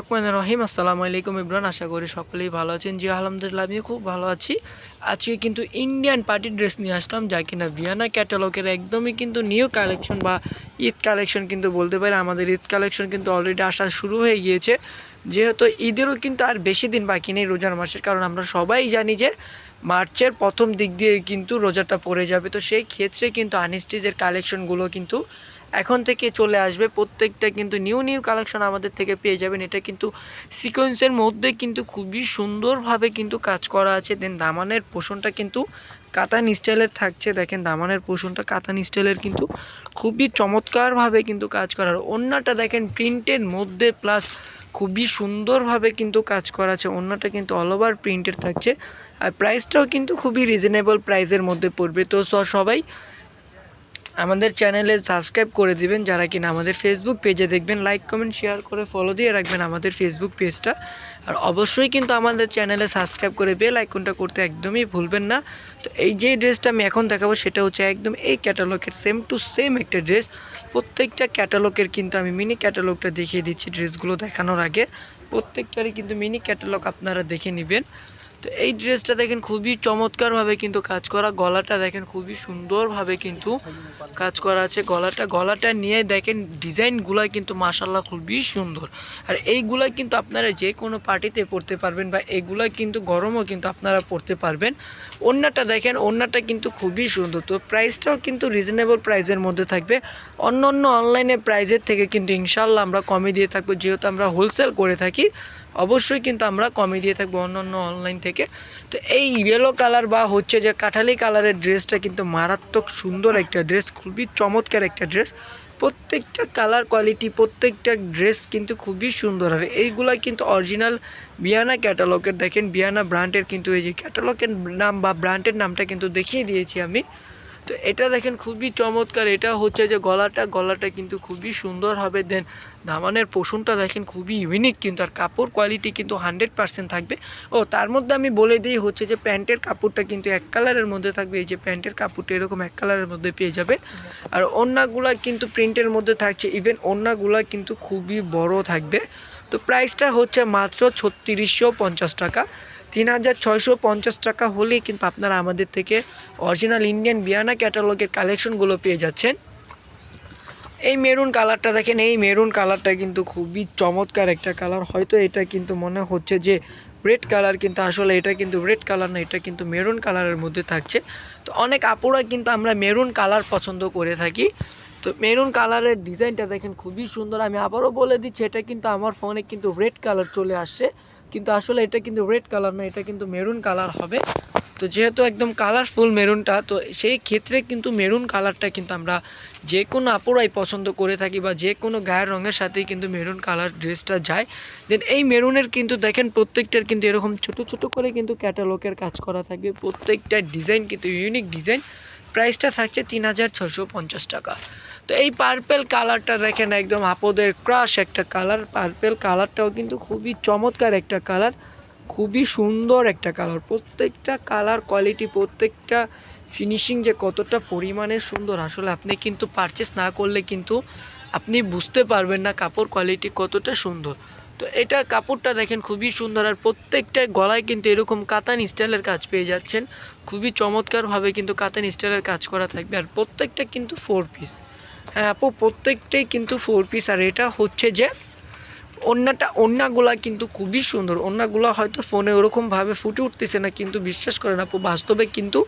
রহমান রহিম। আসসালামু আলাইকুম ইমরান, আশা করি সকলেই ভালো আছেন। জি, আলহামদুলিল্লাহ, আমিও খুব ভালো আছি। আজকে কিন্তু ইন্ডিয়ান পার্টি ড্রেস নিয়ে আসলাম, যা কিনা ভিয়ানা ক্যাটালগের একদমই কিন্তু নিউ কালেকশন বা ঈদ কালেকশন কিন্তু বলতে পারে আমাদের ঈদ কালেকশন কিন্তু অলরেডি আসা শুরু হয়ে গিয়েছে। যেহেতু ঈদেরও কিন্তু আর বেশি দিন বাকি নেই রোজার মাসের, কারণ আমরা সবাই জানি যে মার্চের প্রথম দিক দিয়ে কিন্তু রোজাটা পড়ে যাবে। তো সেই ক্ষেত্রে কিন্তু আনস্টিজের কালেকশনগুলো কিন্তু এখন থেকে চলে আসবে। প্রত্যেকটা কিন্তু নিউ নিউ কালেকশন আমাদের থেকে পেয়ে যাবেন। এটা কিন্তু সিকোয়েন্সের মধ্যে কিন্তু খুবই সুন্দরভাবে কিন্তু কাজ করা আছে। দেন দামানের পোষণটা কিন্তু কাতান স্টাইলের থাকছে। দেখেন দামানের পোষণটা কাতান স্টাইলের কিন্তু খুবই চমৎকারভাবে কিন্তু কাজ করার। অন্যটা দেখেন প্রিন্টের মধ্যে প্লাস খুবই সুন্দরভাবে কিন্তু কাজ করা আছে। অন্যটা কিন্তু অল ওভার প্রিন্টের থাকছে। আর প্রাইসটাও কিন্তু খুবই রিজনেবল প্রাইসের মধ্যে পড়বে। তো সবাই আমাদের চ্যানেলে সাবস্ক্রাইব করে দিবেন, যারা কিনা আমাদের ফেসবুক পেজে দেখবেন লাইক কমেন্ট শেয়ার করে ফলো দিয়ে রাখবেন আমাদের ফেসবুক পেজটা আর অবশ্যই কিন্তু আমাদের চ্যানেলে সাবস্ক্রাইব করে বেল আইকনটা করতে একদমই ভুলবেন না। তো এই যে ড্রেসটা আমি এখন দেখাবো, সেটা হচ্ছে একদম এই ক্যাটালগের সেম টু সেম একটা ড্রেস। প্রত্যেকটা ক্যাটালগের কিন্তু আমি মিনি ক্যাটালগটা দেখিয়ে দিচ্ছি ড্রেসগুলো দেখানোর আগে। প্রত্যেকটারই কিন্তু মিনি ক্যাটালগ আপনারা দেখে নেবেন। তো এই ড্রেসটা দেখেন খুবই চমৎকারভাবে কিন্তু কাজ করা, গলাটা দেখেন খুবই সুন্দরভাবে কিন্তু কাজ করা আছে। গলাটা গলাটা নিয়ে দেখেন ডিজাইনগুলো কিন্তু মাসাল্লাহ খুবই সুন্দর। আর এইগুলা কিন্তু আপনারা যে কোনো পার্টিতে পরতে পারবেন বা এগুলা কিন্তু গরমও কিন্তু আপনারা পরতে পারবেন। ওড়নাটা দেখেন ওড়নাটা কিন্তু খুবই সুন্দর। তো প্রাইসটাও কিন্তু রিজনেবল প্রাইসের মধ্যে থাকবে। অন্য অন্য অনলাইনে প্রাইসের থেকে কিন্তু ইনশাল্লাহ আমরা কমে দিয়ে থাকব। যেহেতু আমরা হোলসেল করে থাকি অবশ্যই কিন্তু আমরা কমে দিয়ে থাকব অন্য অন্য অনলাইন থেকে। তো এই ইয়েলো কালার বা হচ্ছে যে কাঠালি কালারের ড্রেসটা কিন্তু মারাত্মক সুন্দর একটা ড্রেস খুবই চমৎকার একটা ড্রেস প্রত্যেকটা কালার কোয়ালিটি প্রত্যেকটা ড্রেস কিন্তু খুবই সুন্দর। আর এইগুলা কিন্তু অরিজিনাল বিয়ানা ক্যাটালগের দেখেন বিয়ানা ব্র্যান্ডের কিন্তু এই যে ক্যাটালগের নাম বা ব্র্যান্ডের নামটা কিন্তু দেখিয়ে দিয়েছি আমি। তো এটা দেখেন খুবই চমৎকার। এটা হচ্ছে যে গলাটা গলাটা কিন্তু খুবই সুন্দর হবে। দেন দামানের পোষণটা দেখেন খুবই ইউনিক কিন্তু, আর কাপড় কোয়ালিটি কিন্তু হান্ড্রেড পার্সেন্ট থাকবে। ও, তার মধ্যে আমি বলে দিই হচ্ছে যে প্যান্টের কাপড়টা কিন্তু এক কালারের মধ্যে থাকবে। এই যে প্যান্টের কাপড়টা এরকম এক কালারের মধ্যে পেয়ে যাবে আর ওড়নাগুলা কিন্তু প্রিন্টের মধ্যে থাকছে। ইভেন ওড়নাগুলা কিন্তু খুবই বড় থাকবে। তো প্রাইসটা হচ্ছে মাত্র ছত্রিশশো পঞ্চাশ টাকা। তিন হাজার ছয়শো পঞ্চাশ টাকা হলেই কিন্তু আপনারা আমাদের থেকে অরিজিনাল ইন্ডিয়ান বিয়ানা ক্যাটালগের কালেকশনগুলো পেয়ে যাচ্ছেন। এই মেরুন কালারটা দেখেন, এই মেরুন কালারটা কিন্তু খুবই চমৎকার একটা কালার হয়তো এটা কিন্তু মনে হচ্ছে যে রেড কালার কিন্তু আসলে এটা কিন্তু রেড কালার না, এটা কিন্তু মেরুন কালারের মধ্যে থাকছে। তো অনেক আপুরা কিন্তু আমরা মেরুন কালার পছন্দ করে থাকি। তো মেরুন কালারের ডিজাইনটা দেখেন খুবই সুন্দর। আমি আবারও বলে দিচ্ছি, এটা কিন্তু আমার ফোনে কিন্তু রেড কালার চলে আসছে। কিন্তু আসলে এটা কিন্তু রেড কালার না, এটা কিন্তু মেরুন কালার হবে। তো যেহেতু একদম কালারফুল মেরুনটা তো সেই ক্ষেত্রে কিন্তু মেরুন কালারটা কিন্তু আমরা যে কোনো আপুরাই পছন্দ করে থাকি বা যে কোনো গায়ের রঙের সাথেই কিন্তু মেরুন কালার ড্রেসটা যায়। দেন এই মেরুনের কিন্তু দেখেন প্রত্যেকটার কিন্তু এরকম ছোট ছোট করে কিন্তু ক্যাটালগের কাজ করা থাকবে। প্রত্যেকটা ডিজাইন কিন্তু ইউনিক ডিজাইন প্রাইসটা থাকছে তিন হাজার ছশো পঞ্চাশ টাকা। তো এই পার্পেল কালারটা দেখেন, একদম আপদের ক্রাশ একটা কালার পার্পেল কালারটাও কিন্তু খুবই চমৎকার একটা কালার খুবই সুন্দর একটা কালার প্রত্যেকটা কালার কোয়ালিটি প্রত্যেকটা ফিনিশিং যে কতটা পরিমাণে সুন্দর, আসলে আপনি কিন্তু পারচেস না করলে কিন্তু আপনি বুঝতে পারবেন না কাপড় কোয়ালিটি কতটা সুন্দর। তো এটা কাপড়টা দেখেন খুবই সুন্দর, আর প্রত্যেকটা গলায় কিন্তু এরকম কাতান স্টাইলের কাজ পেয়ে যাচ্ছেন। খুবই চমৎকারভাবে কিন্তু কাতান স্টাইলের কাজ করা থাকবে, আর প্রত্যেকটা কিন্তু ফোর পিস হ্যাঁ আপু, প্রত্যেকটাই কিন্তু ফোর পিস আর এটা হচ্ছে যে অন্যটা ওড়নাগুলা কিন্তু খুবই সুন্দর। ওড়নাগুলো হয়তো ফোনে ওরকমভাবে ফুটে উঠতেছে না, কিন্তু বিশ্বাস করেন আপু, বাস্তবে কিন্তু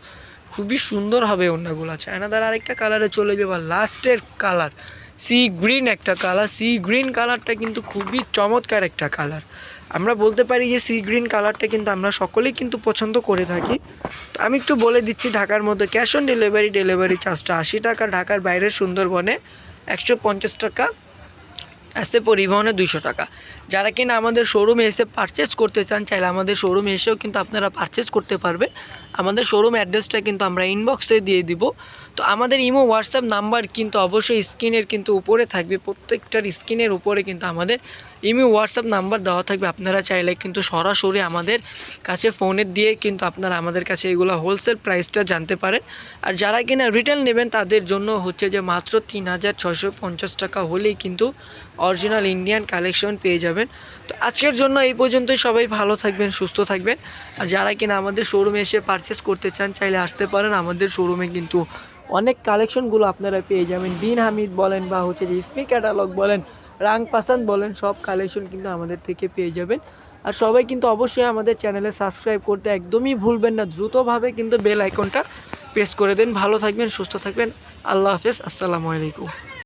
খুবই সুন্দর হবে ওড়নাগুলো চায়নাদার আরেকটা কালারে চলে যাব লাস্টের কালার সি গ্রিন একটা কালার সি গ্রিন কালারটা কিন্তু খুবই চমৎকার একটা কালার আমরা বলতে পারি যে সি গ্রিন কালারটা কিন্তু আমরা সকলেই কিন্তু পছন্দ করে থাকি। তো আমি একটু বলে দিচ্ছি ঢাকার মধ্যে ক্যাশ অন ডেলিভারি ডেলিভারি চার্জটা আশি টাকা, ঢাকার বাইরের সুন্দরবনে একশো পঞ্চাশ টাকা। আসছে পরিবহনে দুইশো টাকা। যারা কিনা আমাদের শোরুমে এসে পারচেস করতে চান, চাইলে আমাদের শোরুমে এসেও কিন্তু আপনারা পারচেস করতে পারবে আমাদের শোরুম অ্যাড্রেসটা কিন্তু আমরা ইনবক্সে দিয়ে দিব। তো আমাদের ইমো হোয়াটসঅ্যাপ নাম্বার কিন্তু অবশ্যই স্ক্রিনের কিন্তু উপরে থাকবে। প্রত্যেকটার স্ক্রিনের উপরে কিন্তু আমাদের ইমি, হোয়াটসঅ্যাপ নাম্বার দেওয়া থাকবে। আপনারা চাইলে কিন্তু সরাসরি আমাদের কাছে ফোনের দিয়ে কিন্তু আপনারা আমাদের কাছে এগুলো হোলসেল প্রাইসটা জানতে পারেন। আর যারা কিনা রিটেল নেবেন, তাদের জন্য হচ্ছে যে মাত্র তিন হাজার ছশো পঞ্চাশ টাকা হলেই কিন্তু অরিজিনাল ইন্ডিয়ান কালেকশন পেয়ে যাবেন। তো আজকের জন্য এই পর্যন্তই। সবাই ভালো থাকবেন, সুস্থ থাকবেন। আর যারা কিনা আমাদের শোরুমে এসে পারচেস করতে চান, চাইলে আসতে পারেন। আমাদের শোরুমে কিন্তু অনেক কালেকশনগুলো আপনারা পেয়ে যাবেন। বিন হামিদ বলেন বা হচ্ছে যে স্মি ক্যাটালগ বলেন রাং পাসান বলেন, সব কালেকশন কিন্তু আমাদের থেকে পেয়ে যাবেন। আর সবাই কিন্তু অবশ্যই আমাদের চ্যানেলে সাবস্ক্রাইব করতে একদমই ভুলবেন না, দ্রুতভাবে কিন্তু বেল আইকনটা প্রেস করে দেন। ভালো থাকবেন, সুস্থ থাকবেন। আল্লাহ হাফেজ, আসসালামু আলাইকুম।